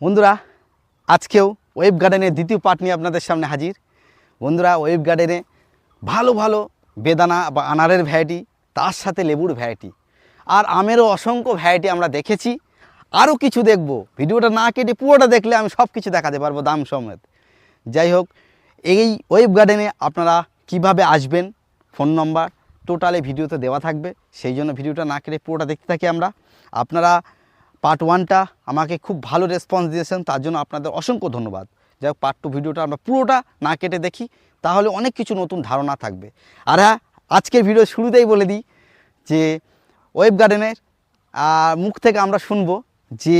বন্ধুরা, আজকেও ওয়েব গার্ডেনের দ্বিতীয় পার্ট নিয়ে আপনাদের সামনে হাজির। বন্ধুরা, ওয়েব গার্ডেনে ভালো ভালো বেদানা বা আনারের ভ্যারাইটি তার সাথে লেবুর ভ্যারাইটি আর আমেরও অসংখ্য ভ্যারাইটি আমরা দেখেছি। আরও কিছু দেখব। ভিডিওটা না কেটে পুরোটা দেখলে আমি সব কিছু দেখাতে পারব দাম সমেত। যাই হোক, এই ওয়েব গার্ডেনে আপনারা কীভাবে আসবেন, ফোন নম্বর টোটালে ভিডিওতে দেওয়া থাকবে, সেই জন্য ভিডিওটা না কেটে পুরোটা দেখতে থাকি আমরা। আপনারা পার্ট ওয়ানটা আমাকে খুব ভালো রেসপন্স দিয়েছেন, তার জন্য আপনাদের অসংখ্য ধন্যবাদ। যাই হোক পার্ট টু ভিডিওটা আমরা পুরোটা না কেটে দেখি, তাহলে অনেক কিছু নতুন ধারণা থাকবে। আর হ্যাঁ আজকের ভিডিও শুরুতেই বলে দিই যে ওয়েব গার্ডেনের মুখ থেকে আমরা শুনব যে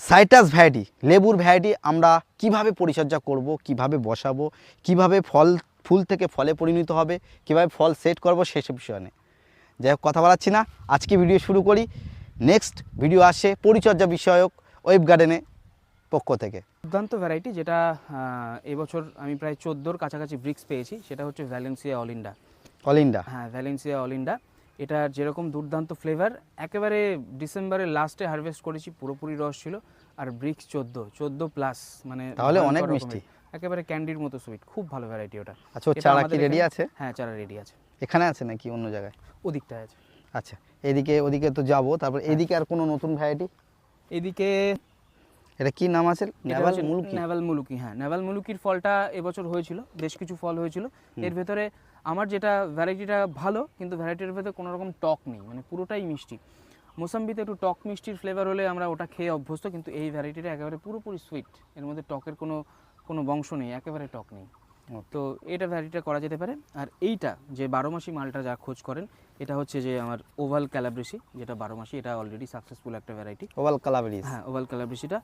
সাইটাস ভ্যারাইটি লেবুর ভ্যারাইটি আমরা কীভাবে পরিচর্যা করব, কীভাবে বসাবো, কীভাবে ফল, ফুল থেকে ফলে পরিণত হবে, কীভাবে ফল সেট করব সেসব বিষয় নিয়ে। যাই হোক, কথা বলাচ্ছি না। আজকে ভিডিও শুরু করি। নেক্সট ভিডিও আসে পরিচর্যা বিষয়ক ওয়েব গার্ডেনে পক্ষ থেকে। দুর্দান্ত ভ্যারাইটি যেটা এবছর আমি প্রায় চোদ্দোর কাছাকাছি ব্রিক্স পেয়েছি সেটা হচ্ছে ভ্যালেন্সিয়া অলিন্ডা অল ইন্ডিয়া হ্যাঁ ভ্যালেন্সিয়া অলিন্ডা এটা যেরকম দুর্দান্ত ফ্লেভার একেবারে ডিসেম্বরের লাস্টে হারভেস্ট করেছি পুরোপুরি রস ছিল আর ব্রিক্স চোদ্দ চোদ্দ প্লাস মানে তাহলে অনেক মিষ্টি। একেবারে ক্যান্ডির মতো সুইট খুব ভালো ভ্যারাইটি ওটা। আচ্ছা চারা কি রেডি আছে? হ্যাঁ চারা রেডি আছে। এখানে আছে নাকি অন্য জায়গায়? ওদিকটায় আছে। আচ্ছা। এদিকে ওদিকে তো যাব। তারপর এদিকে আর কোনো নতুন ভ্যারাইটি এদিকে এটা কি নাম আছে? নেভাল মুলকি? নেভাল মুলুকি হ্যাঁ। নেভাল মুলুকির ফলটা এবছর হয়েছিল বেশ কিছু ফল হয়েছিল। এর ভেতরে আমার যেটা ভ্যারাইটিটা ভালো কিন্তু ভ্যারাইটির ভেতরে কোনো রকম টক নেই মানে পুরোটাই মিষ্টি। মোসাম্বিতে একটু টক মিষ্টির ফ্লেভার হলে আমরা ওটা খেয়ে অভ্যস্ত কিন্তু এই ভ্যারাইটিটা একেবারে পুরোপুরি সুইট এর মধ্যে টকের কোনো কোনো বংশ নেই একেবারে টক নেই। তো এটা ভ্যারাইটিটা করা যেতে পারে। আর এইটা যে বারো মাসি মালটা যা খোঁজ করেন এটা হচ্ছে যে আমার ওভাল ক্যালাব্রেসি যেটা বারো মাসি এটা অলরেডি সাকসেসফুল একটা ভ্যারাইটি ওভাল কালাবেরিজ হ্যাঁ ওভাল ক্যালাব্রেসিটা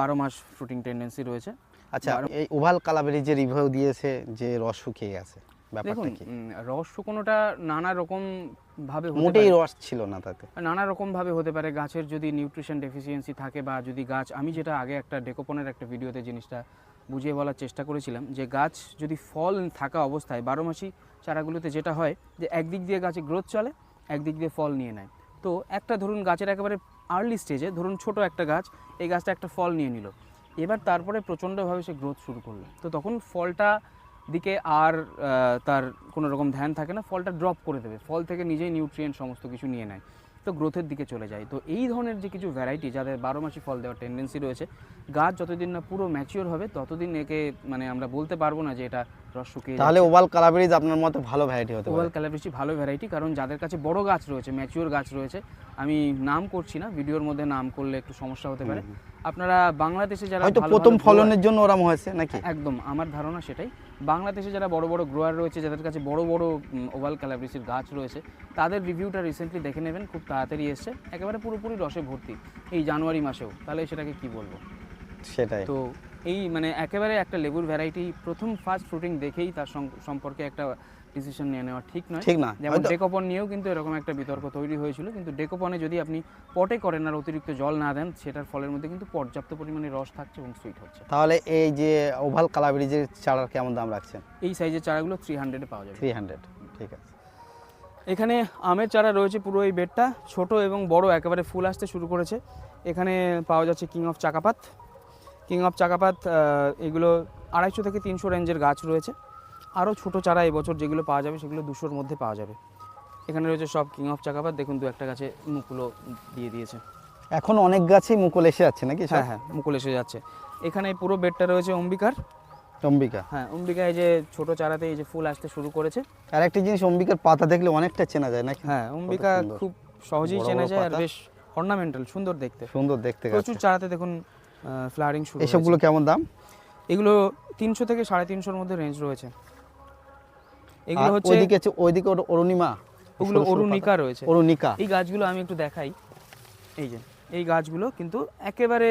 বারো মাস ফ্রুটিং টেন্ডেন্সি রয়েছে। আচ্ছা এই ওভাল কালাবেরি যে রিভিউ দিয়েছে যে রস শুকিয়ে গেছে দেখুন রস শুকোনোটা নানা রকম ভাবে মোটেই রস ছিল না তাতে। নানা রকম ভাবে হতে পারে। গাছের যদি নিউট্রিশন ডেফিসিয়েন্সি থাকে বা যদি গাছ আমি যেটা আগে একটা ডেকোপনের একটা ভিডিওতে জিনিসটা বুঝিয়ে বলার চেষ্টা করেছিলাম যে গাছ যদি ফল থাকা অবস্থায় বারো মাসি চারাগুলোতে যেটা হয় যে একদিক দিয়ে গাছে গ্রোথ চলে, একদিক দিয়ে ফল নিয়ে নেয়। তো একটা ধরুন গাছের একেবারে আর্লি স্টেজে ধরুন ছোট একটা গাছ, এই গাছটা একটা ফল নিয়ে নিল। এবার তারপরে প্রচণ্ডভাবে সে গ্রোথ শুরু করল। তো তখন ফলটা দিকে আর তার কোনো রকম ধ্যান থাকে না, ফলটা ড্রপ করে দেবে। ফল থেকে নিজেই নিউট্রিয়েন্ট সমস্ত কিছু নিয়ে নেয়। গ্রোথের দিকে চলে যায়। তো এই ধরনের যে কিছু ভ্যারাইটি যাদের বারো মাসি ফল দেওয়ার টেন্ডেন্সি রয়েছে গাছ যতদিন না পুরো ম্যাচিওর হবে ততদিন একে মানে আমরা বলতে পারব না যে এটা রস শুকিয়ে তাহলে ওভাল কালাবেরিজ আপনার মতো ভালো ভ্যারাইটি হতে ওভাল কালাবেরিজটি ভালো ভ্যারাইটি কারণ যাদের কাছে বড় গাছ রয়েছে ম্যাচিওর গাছ রয়েছে আমি নাম করছি না ভিডিওর মধ্যে নাম করলে একটু সমস্যা হতে পারে। আপনারা বাংলাদেশে যারা হয়তো প্রথম ফলনের জন্য ওরম হয়েছে নাকি? একদম আমার ধারণা সেটাই। বাংলাদেশে যারা বড় বড় গ্রোয়ার রয়েছে যাদের কাছে বড় বড় ওভাল ক্যালাব্রিসির গাছ রয়েছে তাদের রিভিউটা রিসেন্টলি দেখে নেবেন খুব তাড়াতাড়ি এসছে। একেবারে পুরোপুরি রসে ভর্তি এই জানুয়ারি মাসেও। তাহলে সেটাকে কি বলব? সেটাই। তো এই মানে একেবারে একটা লেবুর ভ্যারাইটি প্রথম ফার্স্ট ফ্রুটিং দেখেই তার সম্পর্কে একটা ডিসিশন নিয়ে নেওয়া ঠিক নয়। ঠিক না। যেমন ডেকোপন নিয়েও কিন্তু এরকম একটা বিতর্ক তৈরি হয়েছিল কিন্তু ডেকোপনে যদি আপনি পটে করেন আর অতিরিক্ত জল না দেন সেটার ফলের মধ্যে কিন্তু পর্যাপ্ত পরিমাণে রস থাকছে এবং সুইট হচ্ছে। তাহলে এই যে ওভাল কালাবেরিজের চারার কেমন দাম রাখছেন? এই সাইজের চারাগুলো থ্রি হান্ড্রেডে পাওয়া যাবে। থ্রি হান্ড্রেড ঠিক আছে। এখানে আমের চারা রয়েছে পুরো এই বেডটা ছোট এবং বড় একেবারে ফুল আসতে শুরু করেছে। এখানে পাওয়া যাচ্ছে king of Chakapat king of Chakapat এগুলো আড়াইশো থেকে তিনশো রেঞ্জের গাছ রয়েছে। আরও ছোট চারা এবছর যেগুলো পাওয়া যাবে সেগুলো দুশোর মধ্যে পাওয়া যাবে। এখানে রয়েছে সব কিং অফ চাকাপাত দেখুন দু একটা গাছে মুকুলও দিয়ে দিয়েছে। এখন অনেক গাছেই মুকুল এসে যাচ্ছে নাকি হ্যাঁ হ্যাঁ মুকুল এসে যাচ্ছে। এখানে পুরো বেডটা রয়েছে অম্বিকার। অম্বিকা। হ্যাঁ অম্বিকা এই যে ছোট চারাতে এই যে ফুল আসতে শুরু করেছে। আর একটা জিনিস অম্বিকার পাতা দেখলে অনেকটা চেনা যায় নাকি? হ্যাঁ অম্বিকা খুব সহজেই চেনা যায় আর বেশ অর্নামেন্টাল সুন্দর দেখতে। সুন্দর দেখতে প্রচুর চারাতে দেখুন ফ্লাওয়ারিং শুরু এসবগুলো কেমন দাম? এগুলো তিনশো থেকে সাড়ে তিনশোর মধ্যে রেঞ্জ রয়েছে। এগুলো হচ্ছে ওইদিকে আছে ওইদিকে অরুণিমা ওগুলো অরুণিকা রয়েছে। অরুণিকা। এই গাছগুলো আমি একটু দেখাই। এই যে এই গাছগুলো কিন্তু একেবারে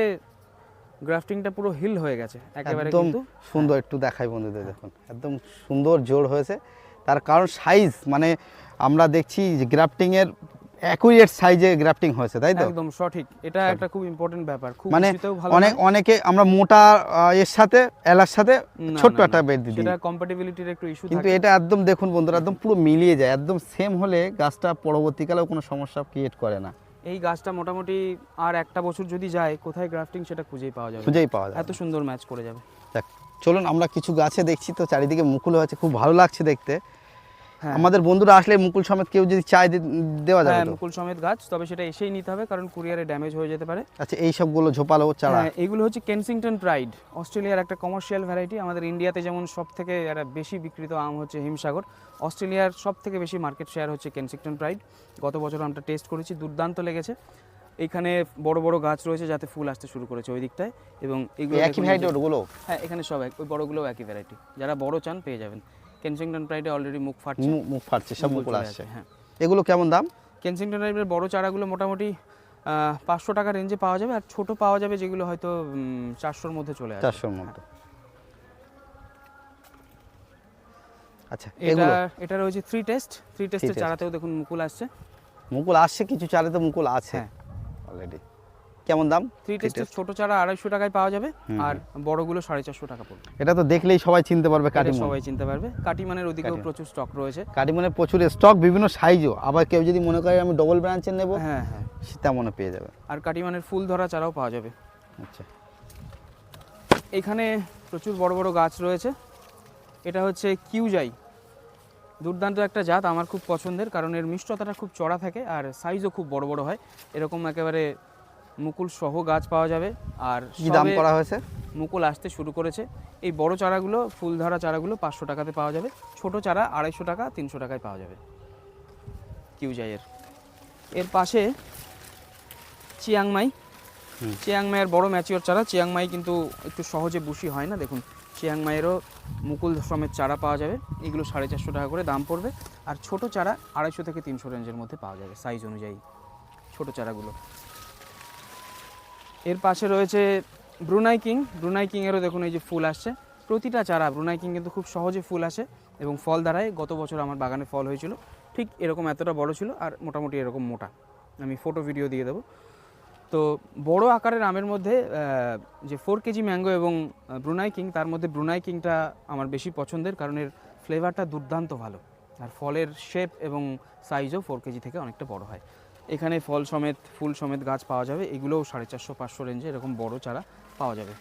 গ্রাফটিংটা পুরো হিল হয়ে গেছে। একেবারে একদম কিন্তু সুন্দর একটু দেখাই বন্ধুদের দেখুন। একদম সুন্দর জোর হয়েছে। তার কারণ সাইজ মানে আমরা দেখছি যে গ্রাফটিং এর অ্যাকুরেট সাইজে গ্রাফটিং হয়েছে তাই তো? একদম সঠিক। এটা একটা খুব ইম্পর্টেন্ট ব্যাপার। খুব মানে অনেক অনেকে আমরা মোটা এর সাথে এলার সাথে ছোট্ট একটা বেড দিই সেটা কম্পাটিবিলিটির একটু ইস্যু কিন্তু এটা একদম দেখুন বন্ধুরা একদম পুরো মিলিয়ে যায়। একদম সেম হলে গাছটা পরবর্তীকালেও কোনো সমস্যা ক্রিয়েট করে না। এই গাছটা মোটামুটি আর একটা বছর যদি যায় কোথায় গ্রাফটিং সেটা খুঁজেই পাওয়া যাবে। খুঁজেই পাওয়া যায় এত সুন্দর ম্যাচ করে যাবে। যাক, চলুন আমরা কিছু গাছে দেখছি তো চারিদিকে মুকুল হয়েছে। খুব ভালো লাগছে দেখতে। আমাদের বন্ধুরা আসলে মুকুল সমেত কেউ যদি চায় দেওয়া যাবে হ্যাঁ মুকুল সমেত গাছ তবে সেটা এসেই নিতে হবে কারণ কুরিয়ারে ড্যামেজ হয়ে যেতে পারে। আচ্ছা এই সবগুলো ঝোপালো চারা। হ্যাঁ এগুলো হচ্ছে কেনসিংটন প্রাইড অস্ট্রেলিয়ার একটা কমার্শিয়াল ভ্যারাইটি আমাদের ইন্ডিয়াতে যেমন সব থেকে একটা বেশি বিক্রিত আম হচ্ছে হিমসাগর অস্ট্রেলিয়ার সব থেকে বেশি মার্কেট শেয়ার হচ্ছে কেনসিংটন প্রাইড। গত বছর আমরা টেস্ট করেছি দুর্দান্ত লেগেছে। এখানে বড় বড় গাছ রয়েছে যাতে ফুল আসতে শুরু করেছে ওই দিকটায় এবং এগুলো একই ভ্যারাইটি ওগুলো? হ্যাঁ এখানে সব এক ওই বড়গুলোও একই ভ্যারাইটি যারা বড় চান পেয়ে যাবেন। কেনসিংটন প্রাইডে অলরেডি মুখ ফাটছে। মুখ ফাটছে সব মুকুল আসছে। হ্যাঁ। এগুলো কেমন দাম? কেনসিংটন টাইপের বড় চারাগুলো মোটামুটি পাঁচশো টাকা রেঞ্জে পাওয়া যাবে আর ছোট পাওয়া যাবে যেগুলো হয়তো চারশোর মধ্যে চলে আসবে। চারশোর মতো আচ্ছা এটা এটা রয়েছে থ্রি টেস্ট থ্রি টেস্টের। চারাতেও দেখুন মুকুল আসছে। মুকুল আসছে কিছু চারে তো মুকুল আছে। হ্যাঁ। অলরেডি কেমন দাম? থ্রি টেস্টের ছোট চারা আড়াইশো টাকায় পাওয়া যাবে আর বড়গুলো সাড়ে চারশো টাকা পড়বে। এটা তো দেখলেই সবাই চিনতে পারবে কাটিমন। সবাই চিনতে পারবে। কাটিমানের ওদিকেও প্রচুর স্টক রয়েছে। কাটিমানের প্রচুর স্টক বিভিন্ন সাইজও আবার কেউ যদি মনে করে আমি ডবল ব্রাঞ্চের নেব হ্যাঁ হ্যাঁ। তেমনও পেয়ে যাবে। আর কাটিমানের ফুল ধরা চারাও পাওয়া যাবে। আচ্ছা। এখানে প্রচুর বড় বড় গাছ রয়েছে। এটা হচ্ছে কিউজাই। দুর্দান্ত একটা জাত আমার খুব পছন্দের কারণ এর মিষ্টতাটা খুব চড়া থাকে আর সাইজও খুব বড় বড় হয়। এরকম একেবারে মুকুল সহ গাছ পাওয়া যাবে। আর কি দাম করা হয়েছে? মুকুল আসতে শুরু করেছে। এই বড় চারাগুলো ফুল ধরা চারাগুলো পাঁচশো টাকাতে পাওয়া যাবে। ছোট চারা আড়াইশো টাকা তিনশো টাকায় পাওয়া যাবে। কিউজাইয়ের। এর পাশে চিয়াংমাই। চিয়াংমাইয়ের বড় ম্যাচিওর চারা। চিয়াংমাই কিন্তু একটু সহজে বুশি হয় না দেখুন। চিয়াংমাইয়েরও মুকুল সমেত চারা পাওয়া যাবে। এগুলো সাড়ে চারশো টাকা করে দাম পড়বে। আর ছোট চারা আড়াইশো থেকে তিনশো রেঞ্জের মধ্যে পাওয়া যাবে সাইজ অনুযায়ী। ছোট চারাগুলো। এর পাশে রয়েছে ব্রুনাই কিং। ব্রুনাই কিংয়েরও দেখুন এই যে ফুল আসছে। প্রতিটা চারা ব্রুনাই কিং কিন্তু খুব সহজে ফুল আসে এবং ফল দাঁড়ায়। গত বছর আমার বাগানে ফল হয়েছিল। ঠিক এরকম এতটা বড় ছিল আর মোটামুটি এরকম মোটা। আমি ফটো ভিডিও দিয়ে দেবো। তো বড় আকারের আমের মধ্যে যে ফোর কেজি ম্যাঙ্গো এবং ব্রুনাই কিং, তার মধ্যে ব্রুনাই কিংটা আমার বেশি পছন্দের কারণ এর ফ্লেভারটা দুর্দান্ত ভালো। আর ফলের শেপ এবং সাইজও ফোর কেজি থেকে অনেকটা বড় হয়। এখানে ফল সমেত ফুল সমেত গাছ পাওয়া যাবে। এগুলোও সাড়ে চারশো পাঁচশো রেঞ্জে এরকম বড় চারা পাওয়া যাবে।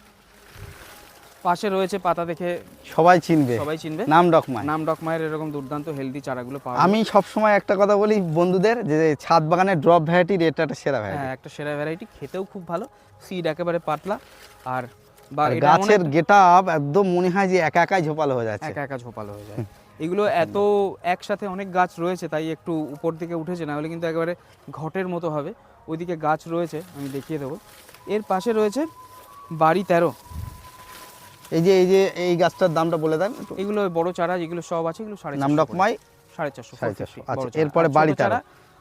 পাশে রয়েছে পাতা দেখে সবাই চিনবে। সবাই চিনবে। নাম ডকমাই। নাম ডকমায়ের এরকম দুর্দান্ত হেলদি চারাগুলো পাওয়া আমি সব সময় একটা কথা বলি বন্ধুদের যে ছাদ বাগানের ড্রপ ভ্যারাইটির এটা একটা সেরা ভ্যারাইটি হ্যাঁ একটা সেরা ভ্যারাইটি খেতেও খুব ভালো সিড একেবারে পাতলা আর গাছের গেটা একদম মনে হয় যে একা একাই ঝোপালো হয়ে যাচ্ছে। একা একা ঝোপালো হয়ে যায়। এগুলো এত একসাথে অনেক গাছ রয়েছে তাই একটু উপর দিকে উঠেছে না হলে কিন্তু একেবারে ঘটের মতো হবে ওইদিকে গাছ রয়েছে আমি দেখিয়ে দেবো এর পাশে রয়েছে বাড়ি তেরো এই যে এই যে এই গাছটার দামটা বলে দেন। এগুলো বড় চারা যেগুলো সব আছে এগুলো সাড়ে নাম। ডকমাই সাড়ে চারশো সাড়ে চারশো। আচ্ছা, এরপরে বাড়ি তেরো। চারা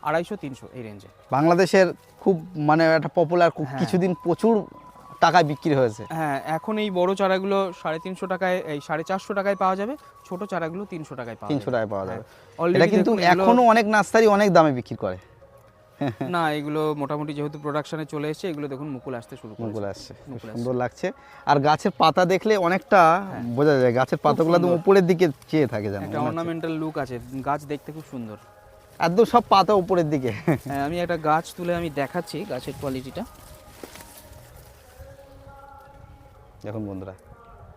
আড়াইশো তিনশো এই রেঞ্জে বাংলাদেশের খুব মানে একটা পপুলার হ্যাঁ। কিছুদিন প্রচুর টাকায় বিক্রি হয়েছে। হ্যাঁ এখন এই বড় চারাগুলো সাড়ে তিনশো টাকায় এই সাড়ে চারশো টাকায় পাওয়া যাবে ছোট চারাগুলো তিনশো টাকায় পাওয়া তিনশো টাকায় পাওয়া যাবে। হ্যাঁ, এটা কিন্তু এখনও অনেক নার্সারি অনেক দামে বিক্রি করে। না এগুলো মোটামুটি যেহেতু প্রোডাকশনে চলে এসেছে এগুলো দেখুন মুকুল আসতে শুরু মুকুল আসছে সুন্দর লাগছে। আর গাছের পাতা দেখলে অনেকটা বোঝা যায় গাছের পাতাগুলো একদম উপরের দিকে চেয়ে থাকে যেন একটা মনে অর্নামেন্টাল লুক আছে গাছ দেখতে খুব সুন্দর। একদম সব পাতা উপরের দিকে। হ্যাঁ, আমি একটা গাছ তুলে আমি দেখাচ্ছি গাছের কোয়ালিটিটা দেখুন বন্ধুরা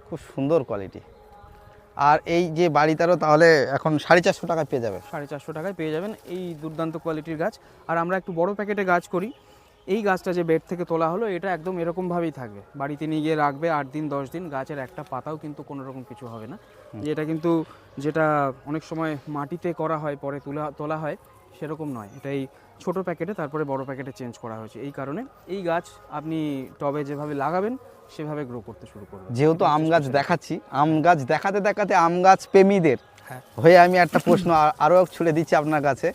খুব সুন্দর কোয়ালিটি আর এই যে বাড়িটারও তাহলে এখন সাড়ে চারশো টাকায় পেয়ে যাবে সাড়ে চারশো টাকায় পেয়ে যাবেন এই দুর্দান্ত কোয়ালিটির গাছ। আর আমরা একটু বড় প্যাকেটে গাছ করি। এই গাছটা যে বেড থেকে তোলা হলো এটা একদম এরকমভাবেই থাকবে। বাড়িতে নিয়ে গিয়ে রাখবে আট দিন দশ দিন গাছের একটা পাতাও কিন্তু কোনো রকম কিছু হবে না। যেটা কিন্তু যেটা অনেক সময় মাটিতে করা হয় পরে তোলা তোলা হয়। সেরকম নয়। এটা এই ছোটো প্যাকেটে তারপরে বড় প্যাকেটে চেঞ্জ করা হয়েছে। এই কারণে এই গাছ আপনি টবে যেভাবে লাগাবেন সেভাবে গ্রো করতে শুরু করবেন। যেহেতু আম গাছ দেখাচ্ছি আম গাছ দেখাতে দেখাতে আম গাছ প্রেমীদের হ্যাঁ। হয়ে আমি একটা প্রশ্ন আরও ছুড়ে দিচ্ছি আপনার কাছে।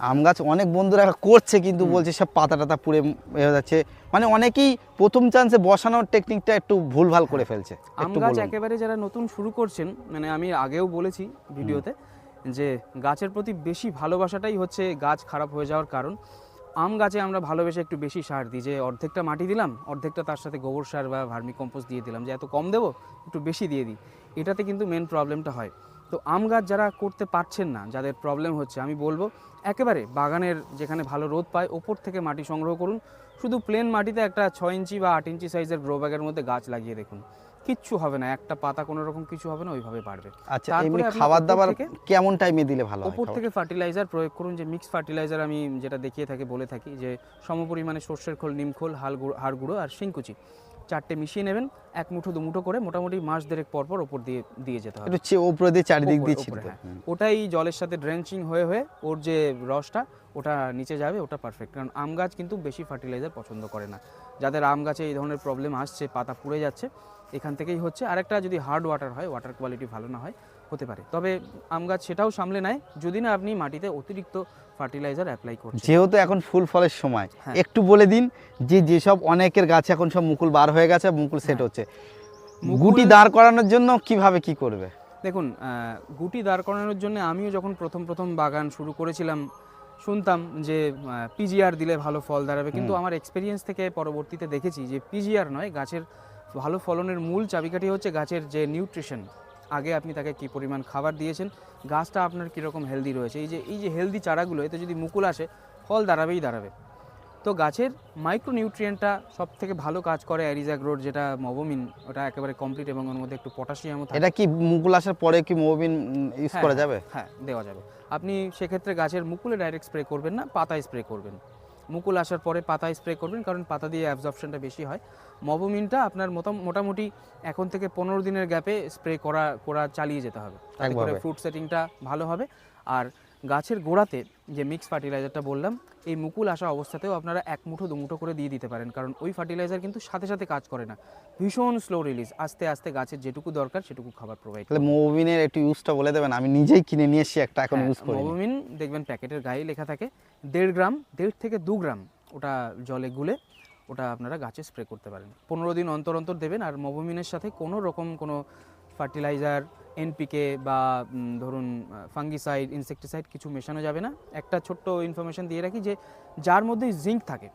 আম গাছ অনেক বন্ধুরা করছে কিন্তু বলছে সব পাতা টাতা পুড়ে হয়ে যাচ্ছে। মানে অনেকেই প্রথম চান্সে বসানোর টেকনিকটা একটু ভুলভাল করে ফেলছে। আম গাছ একেবারে যারা নতুন শুরু করছেন মানে আমি আগেও বলেছি ভিডিওতে যে গাছের প্রতি বেশি ভালোবাসাটাই হচ্ছে গাছ খারাপ হয়ে যাওয়ার কারণ। আম গাছে আমরা ভালোবেসে একটু বেশি সার দিই। যে অর্ধেকটা মাটি দিলাম, অর্ধেকটা তার সাথে গোবর সার বা ভার্মি কম্পোস্ট দিয়ে দিলাম। যে এত কম দেবো, একটু বেশি দিয়ে দিই। এটাতে কিন্তু মেন প্রবলেমটা হয়। তো আম গাছ যারা করতে পারছেন না, যাদের প্রবলেম হচ্ছে, আমি বলব একেবারে বাগানের যেখানে ভালো রোদ পায়, ওপর থেকে মাটি সংগ্রহ করুন। শুধু প্লেন মাটিতে একটা ছয় ইঞ্চি বা আট ইঞ্চি সাইজের গ্রো ব্যাগের মধ্যে গাছ লাগিয়ে দেখুন। কিচ্ছু হবে না একটা পাতা কোনো রকম কিছু হবে না ওইভাবে বাড়বে। আচ্ছা তারপরে এমনি খাবার দাবার কেমন টাইমে দিলে ভালো ওপর থেকে ফার্টিলাইজার প্রয়োগ করুন যে মিক্স ফার্টিলাইজার আমি যেটা দেখিয়ে থাকি বলে থাকি যে সমপরিমাণে সর্ষের খোল নিমখোল হাল গুঁড়ো হাড় গুঁড়ো আর শিংকুচি। চারটে মিশিয়ে নেবেন এক মুঠো দু মুঠো করে মোটামুটি মাস দেড়েক পর পর ওপর দিয়ে দিয়ে যেতে হবে। একটু চে- উপরে দিয়ে চারিদিক দিয়ে ওপরে, ছিটতে। হ্যাঁ। ওটাই জলের সাথে ড্রেঞ্চিং হয়ে হয়ে ওর যে রসটা ওটা নিচে যাবে ওটা পারফেক্ট কারণ আম গাছ কিন্তু বেশি ফার্টিলাইজার পছন্দ করে না। যাদের আম গাছে এই ধরনের প্রবলেম আসছে পাতা পুড়ে যাচ্ছে এখান থেকেই হচ্ছে। আরেকটা যদি হার্ড ওয়াটার হয় ওয়াটার কোয়ালিটি ভালো না হয় হতে পারে। তবে আম গাছ সেটাও সামলে নেয়। যদি না আপনি মাটিতে অতিরিক্ত ফার্টিলাইজার অ্যাপ্লাই করছেন। যেহেতু এখন ফুল ফলের সময় হ্যাঁ। একটু বলে দিন যে যেসব অনেকের গাছে এখন সব মুকুল বার হয়ে গেছে মুকুল সেট হ্যাঁ। হচ্ছে। গুটি দাঁড় করানোর জন্য কীভাবে কি করবে? দেখুন গুটি দাঁড় করানোর জন্য আমিও যখন প্রথম প্রথম বাগান শুরু করেছিলাম শুনতাম যে পিজিআর দিলে ভালো ফল দাঁড়াবে। কিন্তু আমার এক্সপিরিয়েন্স থেকে পরবর্তীতে দেখেছি যে পিজিআর নয় গাছের ভালো ফলনের মূল চাবিকাঠি হচ্ছে গাছের যে নিউট্রিশন আগে আপনি তাকে কি পরিমাণ খাবার দিয়েছেন গাছটা আপনার কীরকম হেলদি রয়েছে এই যে এই যে হেলদি চারাগুলো এতে যদি মুকুল আসে ফল দাঁড়াবেই দাঁড়াবে। তো গাছের মাইক্রো নিউট্রিয়েন্টটা সব থেকে ভালো কাজ করে অ্যারিজাগ্রোর যেটা মবোমিন ওটা একেবারে কমপ্লিট এবং ওর মধ্যে একটু পটাশিয়ামও থাকে। এটা কি মুকুল আসার পরে কি মোবিন ইউজ হ্যাঁ, করা হ্যাঁ, যাবে? হ্যাঁ দেওয়া যাবে। আপনি সেক্ষেত্রে গাছের মুকুলে ডাইরেক্ট স্প্রে করবেন না পাতায় স্প্রে করবেন। মুকুল আসার পরে পাতা স্প্রে করবেন কারণ পাতা দিয়ে অ্যাবজর্পশনটা বেশি হয়। মবোমিনটা আপনার মোটা- মোটামুটি এখন থেকে পনেরো দিনের গ্যাপে স্প্রে করা করা চালিয়ে যেতে হবে। তারপরে করে। ফ্রুট সেটিংটা ভালো হবে। আর গাছের গোড়াতে যে মিক্স ফার্টিলাইজারটা বললাম এই মুকুল আসা অবস্থাতেও আপনারা এক মুঠো দু মুঠো করে দিয়ে দিতে পারেন। কারণ ওই ফার্টিলাইজার কিন্তু সাথে সাথে কাজ করে না। ভীষণ স্লো রিলিজ আস্তে আস্তে গাছের যেটুকু দরকার সেটুকু খাবার প্রোভাইড তাহলে মোবিনের একটু ইউজটা বলে দেবেন। আমি নিজেই কিনে নিয়ে এসেছি একটা এখন ইউজ করি মবোমিন দেখবেন প্যাকেটের গায়ে লেখা থাকে দেড় গ্রাম দেড় থেকে দু গ্রাম ওটা জলে গুলে ওটা আপনারা গাছে স্প্রে করতে পারেন। পনেরো দিন অন্তর অন্তর দেবেন আর মবোমিনের সাথে কোনো রকম কোনো ফার্টিলাইজার এনপিকে বা ধরুন ফাঙ্গিসাইড ইনসেকটিসাইড কিছু মেশানো যাবে না। একটা ছোট্ট ইনফরমেশন দিয়ে রাখি যে যার মধ্যে জিঙ্ক থাকে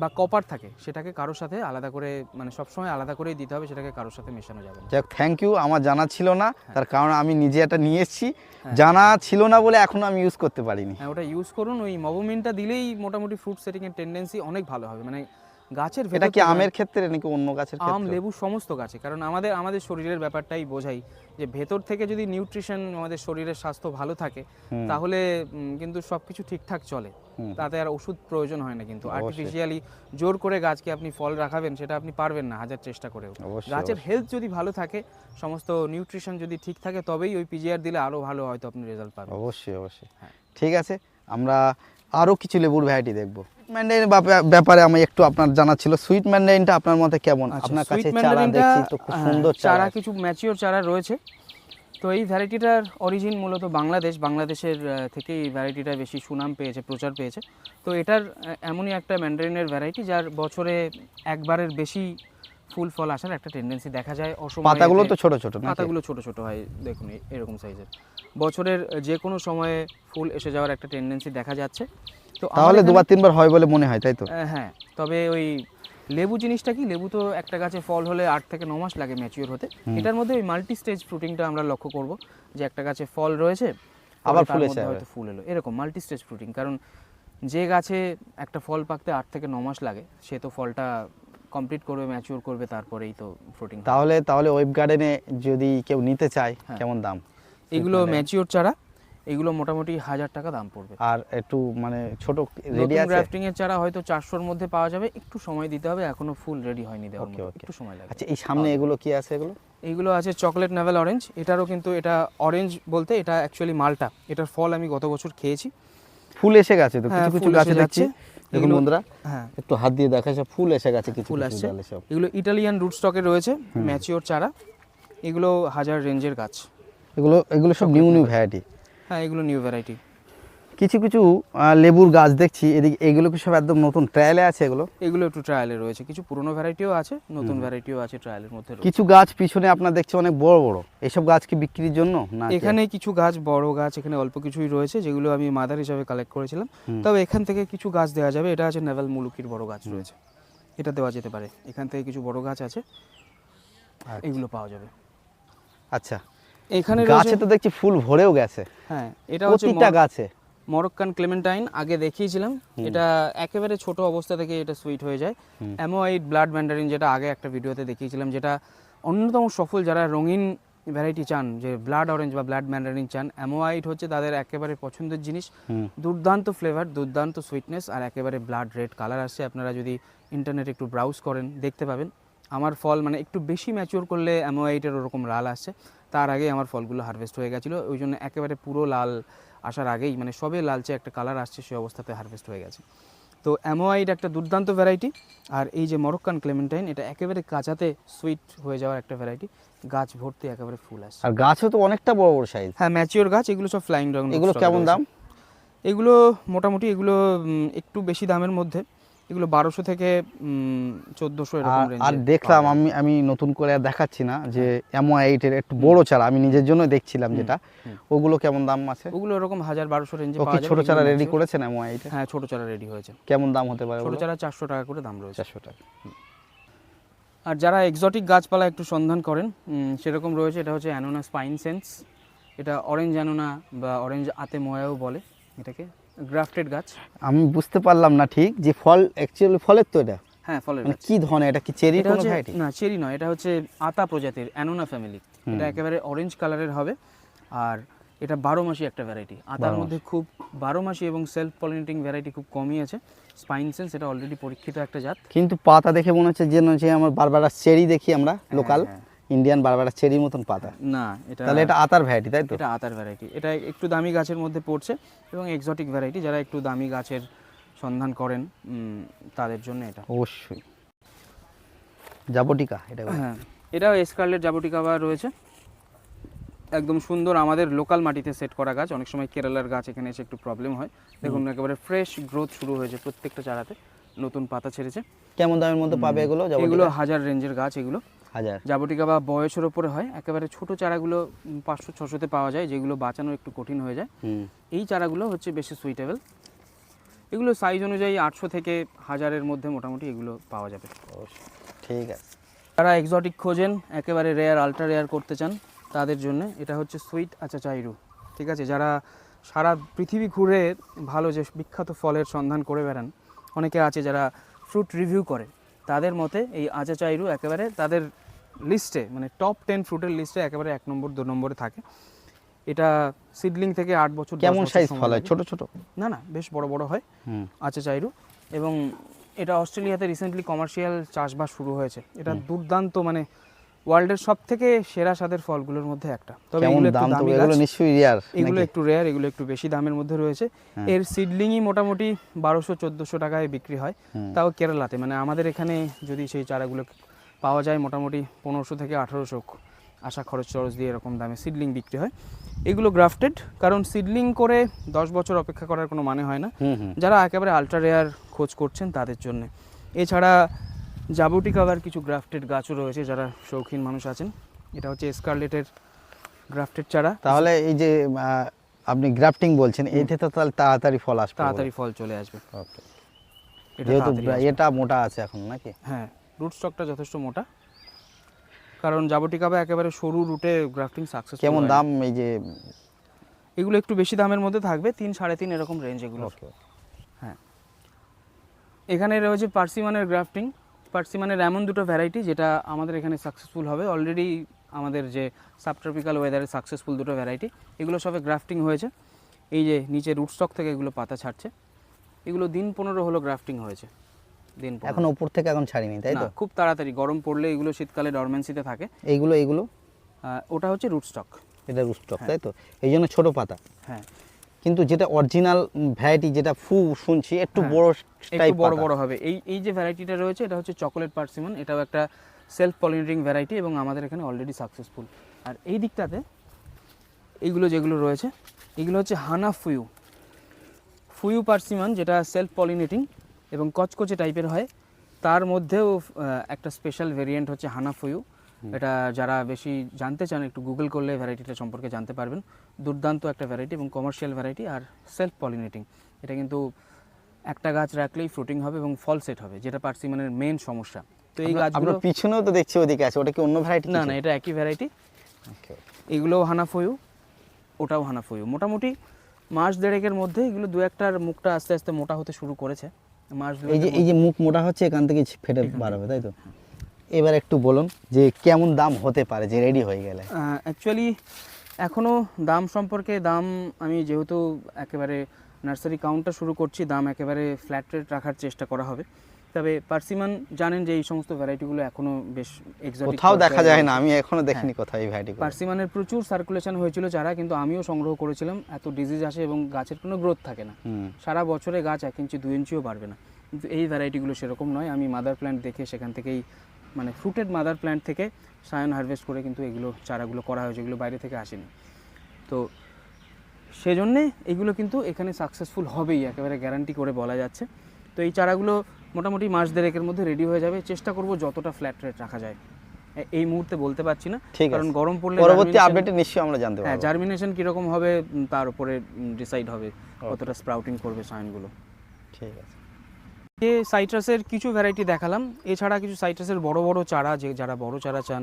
বা কপার থাকে সেটাকে কারোর সাথে আলাদা করে মানে সবসময় আলাদা করেই দিতে হবে সেটাকে কারোর সাথে মেশানো যাবে না। যাক থ্যাংক ইউ আমার জানা ছিল না। তার কারণ আমি নিজে এটা নিয়ে এসেছি। হ্যাঁ। জানা ছিল না বলে এখনও আমি ইউজ করতে পারিনি। হ্যাঁ ওটা ইউজ করুন ওই মবোমিনটা দিলেই মোটামুটি ফ্রুট সেটিংয়ের টেন্ডেন্সি অনেক ভালো হবে। মানে গাছের এটা কি আমের ক্ষেত্রে নাকি অন্য গাছের আম লেবু সমস্ত গাছে কারণ আমাদের আমাদের শরীরের ব্যাপারটাই বোঝাই। যে ভেতর থেকে যদি নিউট্রিশন আমাদের শরীরের স্বাস্থ্য ভালো থাকে তাহলে কিন্তু সব কিছু ঠিকঠাক চলে। তাতে আর ওষুধ প্রয়োজন হয় না কিন্তু। আর্টিফিশিয়ালি জোর করে গাছকে আপনি ফল রাখাবেন সেটা আপনি পারবেন না হাজার চেষ্টা করেও। গাছের হেলথ যদি ভালো থাকে সমস্ত নিউট্রিশন যদি ঠিক থাকে তবেই ওই পিজিআর দিলে আরও ভালো হয়তো আপনি রেজাল্ট পাবেন। অবশ্যই অবশ্যই। হ্যাঁ। ঠিক আছে আমরা আরও কিছু লেবুর ভ্যারাইটি দেখব। ম্যান্ডাইন ব্যাপারে আমি একটু আপনার জানা ছিল। সুইট ম্যান্ডাইনটা আপনার মতে কেমন? আচ্ছা, আপনার কাছে চারা দেখছি তো খুব হ্যাঁ, সুন্দর চারা কিছু ম্যাচিওর চারা রয়েছে। তো এই ভ্যারাইটিটার অরিজিন মূলত বাংলাদেশ। বাংলাদেশের থেকে এই ভ্যারাইটিটা বেশি সুনাম পেয়েছে প্রচার পেয়েছে। তো এটার এমনই একটা ম্যান্ডারিনের ভ্যারাইটি যার বছরে একবারের বেশি ফুল ফল আসার একটা টেন্ডেন্সি দেখা যায়। অসময়ে পাতাগুলো তো ছোট ছোট পাতাগুলো ছোট ছোট হয় দেখুন এরকম সাইজের বছরের যে কোনো সময়ে ফুল এসে যাওয়ার একটা টেন্ডেন্সি দেখা যাচ্ছে। তো তাহলে দুবার তিনবার হয় বলে মনে হয় তাই তো? হ্যাঁ তবে ওই লেবু জিনিসটা কি লেবু তো একটা গাছে ফল হলে আট থেকে ন মাস লাগে ম্যাচিওর হতে। এটার মধ্যে ওই মাল্টি স্টেজ ফ্রুটিংটা আমরা লক্ষ্য করব যে একটা গাছে ফল রয়েছে আবার ফুল এসে হয়তো ফুল এলো। এরকম মাল্টি স্টেজ ফ্রুটিং কারণ যে গাছে একটা ফল পাকতে আট থেকে ন মাস লাগে সে তো ফলটা কমপ্লিট করবে ম্যাচিওর করবে তারপরেই তো ফ্রুটিং তাহলে তাহলে ওয়েব গার্ডেনে যদি কেউ নিতে চায় হ্যাঁ। কেমন দাম? এগুলো ম্যাচিওর চারা এগুলো মোটামুটি হাজার টাকা দাম পড়বে। আর একটু মানে ছোট রেডি আছে? গ্রাফটিং এর চারা হয়তো চারশোর মধ্যে পাওয়া যাবে একটু সময় দিতে হবে এখনও ফুল রেডি হয়নি দেওয়ার মতো একটু সময় লাগবে। আচ্ছা এই সামনে এগুলো কি আছে এগুলো? এইগুলো আছে চকলেট নাভেল অরেঞ্জ এটারও কিন্তু এটা অরেঞ্জ বলতে এটা অ্যাকচুয়ালি মালটা এটার ফল আমি গত বছর খেয়েছি। ফুল এসে গেছে তো হ্যাঁ, কিছু কিছু গাছে দেখছি। দেখুন বন্ধুরা হ্যাঁ। একটু হাত দিয়ে দেখা সব ফুল এসে গেছে কিছু ফুল আসছে। এগুলো ইটালিয়ান রুট স্টকে রয়েছে ম্যাচিওর চারা এগুলো হাজার রেঞ্জের গাছ। এগুলো এগুলো সব নিউ নিউ ভ্যারাইটি হ্যাঁ এগুলো নিউ ভ্যারাইটি কিছু কিছু লেবুর গাছ দেখছি এদিকে এগুলো কি সব একদম নতুন ট্রায়ালে আছে এগুলো? এগুলো একটু ট্রায়ালে রয়েছে। কিছু পুরনো ভ্যারাইটিও আছে নতুন ভ্যারাইটিও আছে ট্রায়ালের মধ্যে কিছু গাছ পিছনে আপনার দেখছি অনেক বড় বড়। এইসব গাছ কি বিক্রির জন্য? না? এখানে কিছু গাছ বড় গাছ এখানে অল্প কিছুই রয়েছে যেগুলো আমি মাদার হিসাবে কালেক্ট করেছিলাম। তবে এখান থেকে কিছু গাছ দেওয়া যাবে। এটা আছে নেভাল মুলুকির বড় গাছ রয়েছে। এটা দেওয়া যেতে পারে। এখান থেকে কিছু বড় গাছ আছে আচ্ছা। এগুলো পাওয়া যাবে। আচ্ছা। এখানে গাছে তো দেখছি ফুল ভরেও গেছে। হ্যাঁ এটা হচ্ছে প্রতিটা গাছে। মরক্কান ক্লেমেন্টাইন আগে দেখিয়েছিলাম। এটা একেবারে ছোট অবস্থা থেকে এটা সুইট হয়ে যায়। অ্যামোয়াইড ব্লাড ম্যান্ডারিন যেটা আগে একটা ভিডিওতে দেখিয়েছিলাম যেটা অন্যতম সফল যারা রঙিন ভ্যারাইটি চান যে ব্লাড অরেঞ্জ বা ব্লাড ম্যান্ডারিন চান অ্যামোয়াইড হচ্ছে তাদের একেবারে পছন্দের জিনিস। দুর্দান্ত ফ্লেভার দুর্দান্ত সুইটনেস আর একেবারে ব্লাড রেড কালার আসছে। আপনারা যদি ইন্টারনেটে একটু ব্রাউজ করেন দেখতে পাবেন। আমার ফল মানে একটু বেশি ম্যাচিওর করলে অ্যামোয়াইটের ওরকম লাল আসছে তার আগে আমার ফলগুলো হারভেস্ট হয়ে গেছিল। ওই জন্য একেবারে পুরো লাল আসার আগেই মানে সবে লালচে একটা কালার আসছে সেই অবস্থাতে হারভেস্ট হয়ে গেছে। তো অ্যামোয়াইড একটা দুর্দান্ত ভ্যারাইটি আর এই যে মরক্কান ক্লেমেন্টাইন এটা একেবারে কাঁচাতে সুইট হয়ে যাওয়ার একটা ভ্যারাইটি গাছ ভর্তি একেবারে ফুল আসছে। আর গাছও তো অনেকটা বড় বড় সাইজ হ্যাঁ ম্যাচিওর গাছ এগুলো সব ফ্লাইং ড্রাগন এগুলো কেমন দাম? এগুলো মোটামুটি এগুলো একটু বেশি দামের মধ্যে। এগুলো বারোশো থেকে চোদ্দোশো এরকম আর- দেখলাম আমি আমি নতুন করে আর দেখাচ্ছি না যে এমো এইটের একটু বড় চারা আমি নিজের জন্য দেখছিলাম যেটা। ওগুলো কেমন দাম আছে? ওগুলো এরকম হাজার বারোশো রেঞ্জে পাওয়া ছোট চারা রেডি করেছেন এমো এইটের হ্যাঁ ছোট চারা রেডি হয়েছে। কেমন দাম হতে পারে ছোট? চারা চারশো টাকা করে দাম রয়েছে। চারশো টাকা। আর যারা এক্সোটিক গাছপালা একটু সন্ধান করেন সেরকম রয়েছে এটা হচ্ছে অ্যানোনা স্পাইন সেন্স এটা অরেঞ্জ অ্যানোনা বা অরেঞ্জ আতে ময়াও বলে এটাকে। গ্রাফটেড গাছ। আমি বুঝতে পারলাম না ঠিক যে ফল অ্যাকচুয়ালি ফলের তো এটা? হ্যাঁ ফলের মানে কি ধরনের? এটা কি চেরি কোনো ভ্যারাইটি না চেরি নয় এটা হচ্ছে আতা প্রজাতির অ্যানোনা ফ্যামিলি এটা একেবারে অরেঞ্জ কালারের হবে। আর এটা বারো মাসি একটা ভ্যারাইটি আতার মধ্যে খুব বারো মাসি এবং সেলফ পলিনেটিং ভ্যারাইটি খুব কমই আছে। স্পাইন সেন্স এটা অলরেডি পরীক্ষিত একটা জাত। কিন্তু পাতা দেখে মনে হচ্ছে যেন যে আমার বারবার চেরি দেখি আমরা লোকাল হ্যাঁ। ইন্ডিয়ান বারবারা চেরির মতন পাতা। না এটা তাহলে এটা আতার ভ্যারাইটি তাই তো? এটা আতার ভ্যারাইটি এটা একটু দামি গাছের মধ্যে পড়ছে এবং এক্সোটিক ভ্যারাইটি যারা একটু দামি গাছের সন্ধান করেন তাদের জন্য এটা। অবশ্যই। জাবটিকা এটা। হ্যাঁ এটাও এসকারলেট জাবটিকাবা রয়েছে। একদম সুন্দর আমাদের লোকাল মাটিতে সেট করা গাছ। অনেক সময় কেরালার গাছ এখানে এসে একটু প্রবলেম হয়। দেখুন একেবারে ফ্রেশ গ্রোথ শুরু হয়েছে প্রত্যেকটা চারাতে। নতুন পাতা ছেড়েছে। কেমন দামের মধ্যে পাবে এগুলো? এগুলো হাজার রেঞ্জের গাছ এগুলো। হাজার। জাবটিকা বা বয়সের ওপরে হয় একেবারে ছোট চারাগুলো পাঁচশো ছশোতে পাওয়া যায় যেগুলো বাঁচানো একটু কঠিন হয়ে যায়। এই চারাগুলো হচ্ছে বেশি সুইটেবল এগুলো সাইজ অনুযায়ী আটশো থেকে হাজারের মধ্যে মোটামুটি এগুলো পাওয়া যাবে। ঠিক আছে। যারা এক্সটিক খোঁজেন একেবারে রেয়ার আলট্রা রেয়ার করতে চান তাদের জন্য এটা হচ্ছে সুইট আচা চাইরু ঠিক আছে? যারা সারা পৃথিবী ঘুরে ভালো যে বিখ্যাত ফলের সন্ধান করে বেড়ান অনেকে আছে যারা ফ্রুট রিভিউ করে তাদের মতে এই আচা চাইরু একেবারে তাদের লিস্টে মানে টপ টেন ফ্রুটের লিস্টে একেবারে এক নম্বর দু নম্বরে থাকে। এটা সিডলিং থেকে আট বছর কেমন সাইজ ফল হয়। ছোট ছোট? না না বেশ বড় বড় হয়। আছে চাইরু। এবং এটা অস্ট্রেলিয়াতে রিসেন্টলি কমার্শিয়াল চাষবাস শুরু হয়েছে। এটা দুর্দান্ত মানে ওয়ার্ল্ডের সব থেকে সেরা স্বাদের ফলগুলোর মধ্যে একটা। তবে এগুলো দাম এগুলো নিশ্চয়ই রিয়ার এগুলো একটু রেয়ার এগুলো একটু বেশি দামের মধ্যে রয়েছে। হ্যাঁ। এর সিডলিংই মোটামুটি বারোশো চোদ্দোশো টাকায় বিক্রি হয়। তাও কেরালাতে মানে আমাদের এখানে যদি সেই চারাগুলো পাওয়া যায় মোটামুটি পনেরোশো থেকে আঠারোশো। আশা খরচ টরচ দিয়ে এরকম দামে সিডলিং বিক্রি হয়। এগুলো গ্রাফটেড কারণ সিডলিং করে দশ বছর অপেক্ষা করার কোনো মানে হয় না। যারা একেবারে আলট্রা রেয়ার খোঁজ করছেন তাদের জন্য। এছাড়া জাবুটিকাবার কিছু গ্রাফটেড গাছও রয়েছে যারা শৌখিন মানুষ আছেন। এটা হচ্ছে স্কারলেটের গ্রাফটেড চারা। তাহলে এই যে আপনি গ্রাফটিং বলছেন এতে তো তাহলে তাড়াতাড়ি ফল আসবে তাড়াতাড়ি ফল চলে আসবে। এটা মোটা আছে এখন নাকি? হ্যাঁ। রুট স্টকটা যথেষ্ট মোটা। কারণ জাবটিকাবা একেবারে সরু রুটে গ্রাফটিং সাকসেস কেমন দাম এই যে? এগুলো একটু বেশি দামের মধ্যে থাকবে তিন সাড়ে তিন এরকম রেঞ্জ এগুলো। হ্যাঁ। এখানে রয়েছে পার্সিমানের গ্রাফটিং পার্সিমানের এমন দুটো ভ্যারাইটি যেটা আমাদের এখানে সাকসেসফুল হবে। অলরেডি আমাদের যে সাবট্রপিক্যাল ওয়েদারে সাকসেসফুল দুটো ভ্যারাইটি এগুলো সবে গ্রাফটিং হয়েছে। এই যে নিচে রুটস্টক থেকে এগুলো পাতা ছাড়ছে। এগুলো দিন পনেরো হলো গ্রাফটিং হয়েছে। দিন। এখন উপর থেকে এখন ছাড়িনি তাই তো? খুব তাড়াতাড়ি। গরম পড়লে এগুলো শীতকালে ডরমেন্সিতে থাকে। এইগুলো এইগুলো? ওটা হচ্ছে রুটস্টক এটা রুস্টক তাই তো? এই জন্য ছোট পাতা। হ্যাঁ। কিন্তু যেটা অরিজিনাল ভ্যারাইটি যেটা ফু শুনছি একটু হ্যাঁ, বড় একটু টাইপ বড় বড় হবে। এই এই যে ভ্যারাইটিটা রয়েছে এটা হচ্ছে চকোলেট পার্সিমন এটাও একটা সেলফ পলিনেটিং ভ্যারাইটি এবং আমাদের এখানে অলরেডি সাকসেসফুল আর এই দিকটাতে এইগুলো যেগুলো রয়েছে এগুলো হচ্ছে হানা ফুয়ু। ফুয়ু পার্সিমন যেটা সেলফ পলিনেটিং এবং কচকচে টাইপের হয়। তার মধ্যেও একটা স্পেশাল ভেরিয়েন্ট হচ্ছে হানা ফুয়ু এটা যারা বেশি জানতে চান একটু গুগল করলে ভ্যারাইটিটা সম্পর্কে জানতে পারবেন। দুর্দান্ত একটা ভ্যারাইটি এবং কমার্শিয়াল ভ্যারাইটি আর সেলফ পলিনেটিং এটা কিন্তু একটা গাছ রাখলেই ফ্রুটিং হবে এবং ফল সেট হবে যেটা পার্সিমনের মেন সমস্যা। তো এই গাছগুলো পিছনেও তো দেখছি ওদিকে আছে ওটা কি অন্য ভ্যারাইটি না না এটা একই ভ্যারাইটি এগুলোও হানাফয়ু ওটাও হানাফয়ু। মোটামুটি মাস দেড়েকের মধ্যে এগুলো দু একটার মুখটা আস্তে আস্তে মোটা হতে শুরু করেছে। এই যে এই যে মুখ মোটা হচ্ছে এখান থেকে ফেটে বার হবে তাই তো? এবার একটু বলুন যে কেমন দাম হতে পারে যে রেডি হয়ে গেলে? অ্যাকচুয়ালি এখনও দাম সম্পর্কে দাম আমি যেহেতু একেবারে নার্সারি কাউন্টটা শুরু করছি দাম একেবারে ফ্ল্যাট রেট রাখার চেষ্টা করা হবে। তবে পার্সিমান জানেন যে এই সমস্ত ভ্যারাইটিগুলো এখনও বেশ এক্সোটিক কোথাও দেখা যায় না আমি এখনও দেখিনি কোথাও এই ভ্যারাইটি পার্সিমানের প্রচুর সার্কুলেশন হয়েছিল চারা কিন্তু আমিও সংগ্রহ করেছিলাম এত ডিজিজ আসে এবং গাছের কোনো গ্রোথ থাকে না। সারা বছরে গাছ এক ইঞ্চি দু ইঞ্চিও বাড়বে না। কিন্তু এই ভ্যারাইটিগুলো সেরকম নয় আমি মাদার প্ল্যান্ট দেখে সেখান থেকেই মানে ফ্রুটেড মাদার প্ল্যান্ট থেকে সায়ন হারভেস্ট করে কিন্তু এগুলো চারাগুলো করা হয়েছে এগুলো বাইরে থেকে আসেনি। তো সেজন্যে এগুলো কিন্তু এখানে সাকসেসফুল হবেই একেবারে গ্যারান্টি করে বলা যাচ্ছে। তো এই চারাগুলো মোটামুটি মাস দেড়েকের মধ্যে রেডি হয়ে যাবে। চেষ্টা করব যতটা ফ্ল্যাট রেট রাখা যায়। এই মুহূর্তে বলতে পারছি না। কারণ গরম পড়লে পরবর্তী আপডেটে নিশ্চয়ই আমরা জানতে পারব। হ্যাঁ জার্মিনেশন কীরকম হবে তার উপরে ডিসাইড হবে কতটা স্প্রাউটিং করবে সাইনগুলো ঠিক আছে। যে সাইট্রাসের কিছু ভ্যারাইটি দেখালাম। এছাড়া কিছু সাইট্রাসের বড় বড় চারা যে যারা বড় চারা চান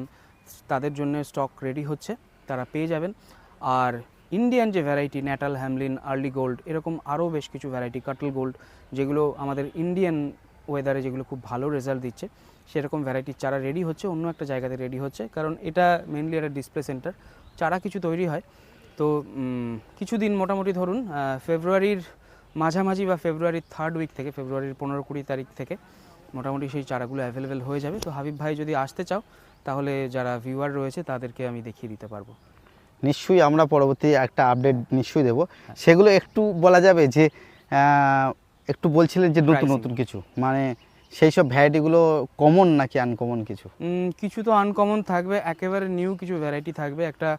তাদের জন্য স্টক রেডি হচ্ছে। তারা পেয়ে যাবেন। আর ইন্ডিয়ান যে variety Natal Hamlin early gold এরকম আরও বেশ কিছু ভ্যারাইটি কাটল গোল্ড যেগুলো আমাদের ইন্ডিয়ান ওয়েদারে যেগুলো খুব ভালো রেজাল্ট দিচ্ছে সেরকম ভ্যারাইটির চারা রেডি হচ্ছে অন্য একটা জায়গাতে রেডি হচ্ছে। কারণ এটা মেনলি একটা ডিসপ্লে সেন্টার চারা কিছু তৈরি হয়। তো কিছুদিন মোটামুটি ধরুন ফেব্রুয়ারির মাঝামাঝি বা ফেব্রুয়ারির থার্ড উইক থেকে ফেব্রুয়ারির পনেরো কুড়ি তারিখ থেকে মোটামুটি সেই চারাগুলো অ্যাভেলেবেল হয়ে যাবে। তো হাবিব ভাই যদি আসতে চাও তাহলে যারা ভিউয়ার রয়েছে তাদেরকে আমি দেখিয়ে দিতে পারব। নিশ্চয়ই আমরা পরবর্তী একটা আপডেট নিশ্চয়ই দেব। সেগুলো একটু বলা যাবে যে একটু বলছিলেন যে নতুন নতুন কিছু। মানে সেই সব ভ্যারাইটিগুলো কমন নাকি আনকমন কিছু? কিছু তো আনকমন থাকবে একেবারে নিউ কিছু ভ্যারাইটি থাকবে। একটা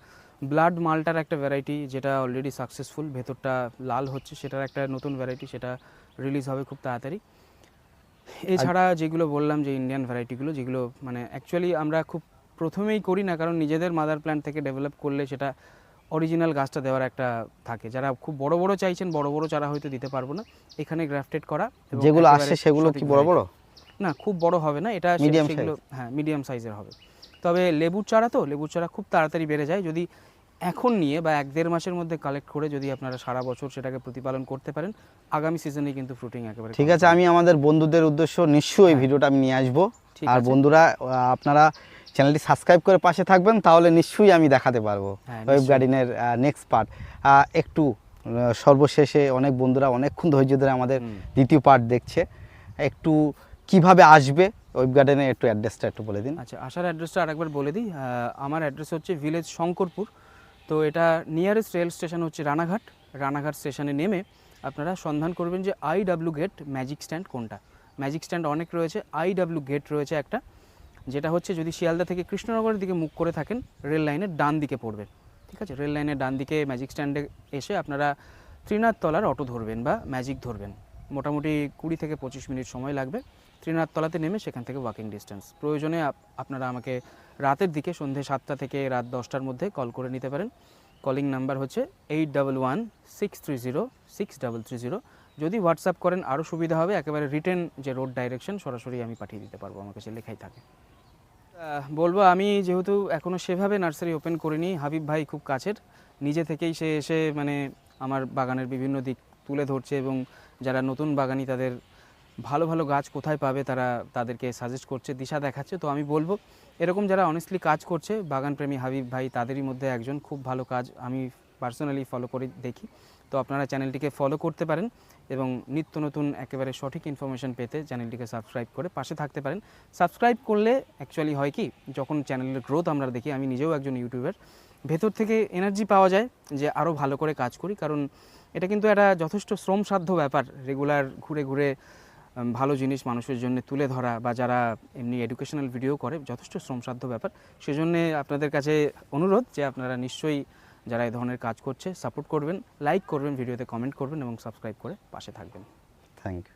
ব্লাড মালটার একটা ভ্যারাইটি যেটা অলরেডি সাকসেসফুল ভেতরটা লাল হচ্ছে সেটার একটা নতুন ভ্যারাইটি সেটা রিলিজ হবে খুব তাড়াতাড়ি। এছাড়া যেগুলো বললাম যে ইন্ডিয়ান ভ্যারাইটিগুলো যেগুলো মানে অ্যাকচুয়ালি আমরা খুব প্রথমেই করি না কারণ নিজেদের মাদার প্ল্যান্ট থেকে ডেভেলপ করলে সেটা অরিজিনাল গাছটা দেওয়ার একটা থাকে। যারা খুব বড় বড় চাইছেন বড় বড় চারা হয়তো দিতে পারব না। এখানে গ্রাফটেড করা যেগুলো আসছে সেগুলো কি বড় বড়? না খুব বড় হবে না। এটা সেগুলো হ্যাঁ মিডিয়াম সাইজের হবে। তবে লেবুর চারা তো লেবুর চারা খুব তাড়াতাড়ি বেড়ে যায়। যদি এখন নিয়ে বা এক দেড় মাসের মধ্যে কালেক্ট করে যদি আপনারা সারা বছর সেটাকে প্রতিপালন করতে পারেন আগামী সিজনে কিন্তু ফ্রুটিং একেবারে ঠিক আছে আমি আমাদের বন্ধুদের উদ্দেশ্য নিশ্চয়ই ভিডিওটা আমি নিয়ে আসব। হ্যাঁ। আর বন্ধুরা আপনারা চ্যানেলটি সাবস্ক্রাইব করে পাশে থাকবেন তাহলে নিশ্চয়ই আমি দেখাতে পারব ওয়েব গার্ডেনের নেক্সট পার্ট একটু সর্বশেষে অনেক বন্ধুরা অনেকক্ষণ ধৈর্য ধরে আমাদের দ্বিতীয় পার্ট দেখছে। একটু কীভাবে আসবে ওয়েব গার্ডেনের একটু অ্যাড্রেসটা একটু বলে দিন। আচ্ছা আসার অ্যাড্রেসটা আরেকবার বলে দিই। আমার অ্যাড্রেস হচ্ছে ভিলেজ শঙ্করপুর তো এটা নিয়ারেস্ট রেল স্টেশন হচ্ছে রানাঘাট। রানাঘাট স্টেশনে নেমে আপনারা সন্ধান করবেন যে I W gate magic stand কোনটা। ম্যাজিক স্ট্যান্ড অনেক রয়েছে। আই ডাব্লিউ গেট রয়েছে একটা। যেটা হচ্ছে যদি শিয়ালদা থেকে কৃষ্ণনগরের দিকে মুখ করে থাকেন, রেল লাইনের ডান দিকে পড়বে। ঠিক আছে? রেল লাইনের ডান দিকে ম্যাজিক স্ট্যান্ডে এসে আপনারা তলার অটো ধরবেন বা ম্যাজিক ধরবেন। মোটামুটি কুড়ি থেকে পঁচিশ মিনিট সময় লাগবে। তলাতে নেমে সেখান থেকে ওয়াকিং ডিস্টেন্স প্রয়োজনে আপনারা আমাকে রাতের দিকে সন্ধে সাতটা থেকে রাত দশটার মধ্যে কল করে নিতে পারেন। কলিং নাম্বার হচ্ছে eight double one six three zero six double three zero যদি হোয়াটসঅ্যাপ করেন, আরও সুবিধা হবে। একেবারে রিটেন যে রোড ডাইরেকশন সরাসরি আমি পাঠিয়ে দিতে পারব। আমার কাছে লেখাই থাকে। বলব আমি যেহেতু এখনও সেভাবে নার্সারি ওপেন করিনি, হাবিব ভাই খুব কাছের। নিজে থেকেই সে এসে মানে আমার বাগানের বিভিন্ন দিক তুলে ধরছে এবং যারা নতুন বাগানি তাদের ভালো ভালো গাছ কোথায় পাবে তারা তাদেরকে সাজেস্ট করছে, দিশা দেখাচ্ছে। তো আমি বলব, এরকম যারা অনেস্টলি কাজ করছে, বাগানপ্রেমী হাবিব ভাই তাদেরই মধ্যে একজন, খুব ভালো কাজ আমি পার্সোনালি ফলো করে, দেখি। তো আপনারা চ্যানেলটিকে ফলো করতে পারেন। এবং নিত্য নতুন একেবারে সঠিক ইনফরমেশন পেতে চ্যানেলটিকে সাবস্ক্রাইব করে পাশে থাকতে পারেন। সাবস্ক্রাইব করলে অ্যাকচুয়ালি হয় কি, যখন চ্যানেলের গ্রোথ আমরা দেখি, আমি নিজেও একজন ইউটিউবার ভেতর থেকে এনার্জি পাওয়া যায় যে আরও ভালো করে কাজ করি। কারণ এটা কিন্তু একটা যথেষ্ট শ্রমসাধ্য ব্যাপার রেগুলার ঘুরে ঘুরে ভালো জিনিস মানুষের জন্য তুলে ধরা বা যারা এমনি এডুকেশনাল ভিডিও করে, যথেষ্ট শ্রমসাধ্য ব্যাপার। সেজন্যে আপনাদের কাছে অনুরোধ যে আপনারা নিশ্চয়ই যারা এই ধরনের কাজ করছে সাপোর্ট করবেন লাইক করবেন ভিডিওতে কমেন্ট করবেন এবং সাবস্ক্রাইব করে পাশে থাকবেন। Thank you